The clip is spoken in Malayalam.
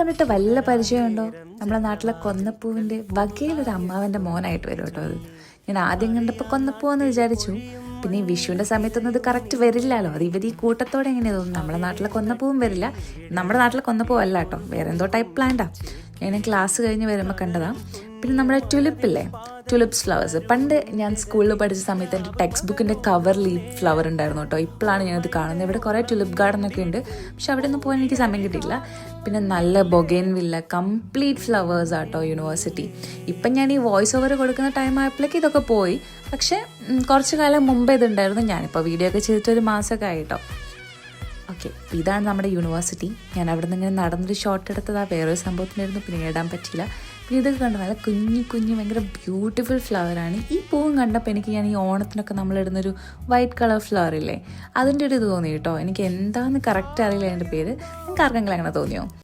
കണ്ടിട്ട് വല്ല പരിചയമുണ്ടോ? നമ്മളെ നാട്ടിലെ കൊന്നപ്പൂവിന്റെ വകയിലൊരു അമ്മാവന്റെ മോനായിട്ട് വരും കേട്ടോ അത്. ഞാൻ ആദ്യം കണ്ടപ്പോൾ കൊന്നപ്പൂവെന്ന് വിചാരിച്ചു. പിന്നെ ഈ വിഷുവിന്റെ സമയത്തൊന്നും ഇത് കറക്റ്റ് വരില്ലല്ലോ. അത് ഇവർ ഈ കൂട്ടത്തോടെ എങ്ങനെയാ തോന്നുന്നു? നമ്മുടെ നാട്ടിലെ കൊന്നപ്പൂവും വരില്ല. നമ്മുടെ നാട്ടിലെ കൊന്നപ്പൂ അല്ല കേട്ടോ. വേറെ എന്തോ ടൈപ്പ് പ്ലാന്റാ ഞാൻ ക്ലാസ് കഴിഞ്ഞ് വരുമ്പോൾ കണ്ടതാ. പിന്നെ നമ്മുടെ ടുലിപ്പില്ലേ ടുലിപ്സ് ഫ്ലവേഴ്സ് പണ്ട് ഞാൻ സ്കൂളിൽ പഠിച്ച സമയത്ത് എന്റെ ടെക്സ്റ്റ് ബുക്കിന്റെ കവർ ഈ ഫ്ലവർ ഉണ്ടായിരുന്നു കേട്ടോ. ഇപ്പോഴാണ് ഞാനത് കാണുന്നത്. ഇവിടെ കുറേ ടുലിപ്പ് ഗാർഡൻ ഒക്കെ ഉണ്ട്. പക്ഷെ അവിടെ ഒന്നും പോകാൻ എനിക്ക് സമയം കിട്ടിയില്ല പിന്നെ നല്ല ബൊഗൈൻ വില്ല കംപ്ലീറ്റ് ഫ്ലവേഴ്സ് ആട്ടോ യൂണിവേഴ്സിറ്റി ഇപ്പം ഞാൻ ഈ വോയിസ് ഓവർ കൊടുക്കുന്ന ടൈം ആയപ്പോഴേക്ക് ഇതൊക്കെ പോയി. പക്ഷേ കുറച്ച് കാലം മുമ്പേ ഇതുണ്ടായിരുന്നു. ഞാനിപ്പോൾ വീഡിയോ ഒക്കെ ചെയ്തിട്ട് ഒരു മാസമൊക്കെ ആയിട്ടോ. ഓക്കെ ഇതാണ് നമ്മുടെ യൂണിവേഴ്സിറ്റി ഞാൻ അവിടെ നിന്ന് ഇങ്ങനെ നടന്നൊരു ഷോട്ട് എടുത്തത്. ആ വേറൊരു സംഭവത്തിനായിരുന്നു. പിന്നെ ഇടാൻ പറ്റില്ല പിന്നെ ഇതൊക്കെ കണ്ട നല്ല കുഞ്ഞു കുഞ്ഞു ഭയങ്കര ബ്യൂട്ടിഫുൾ ഫ്ലവറാണ് ഈ പൂവും കണ്ടപ്പോൾ എനിക്ക് ഞാൻ ഈ ഓണത്തിനൊക്കെ നമ്മളിടുന്നൊരു വൈറ്റ് കളർ ഫ്ലവർ ഇല്ലേ അതിന്റെ ഒരു ഇത് തോന്നി കേട്ടോ. എനിക്ക് എന്താണെന്ന് കറക്റ്റ് അറിയില്ല എന്റെ പേര്. നിങ്ങൾക്ക് ആർക്കെങ്കിലും അങ്ങനെ തോന്നിയോ?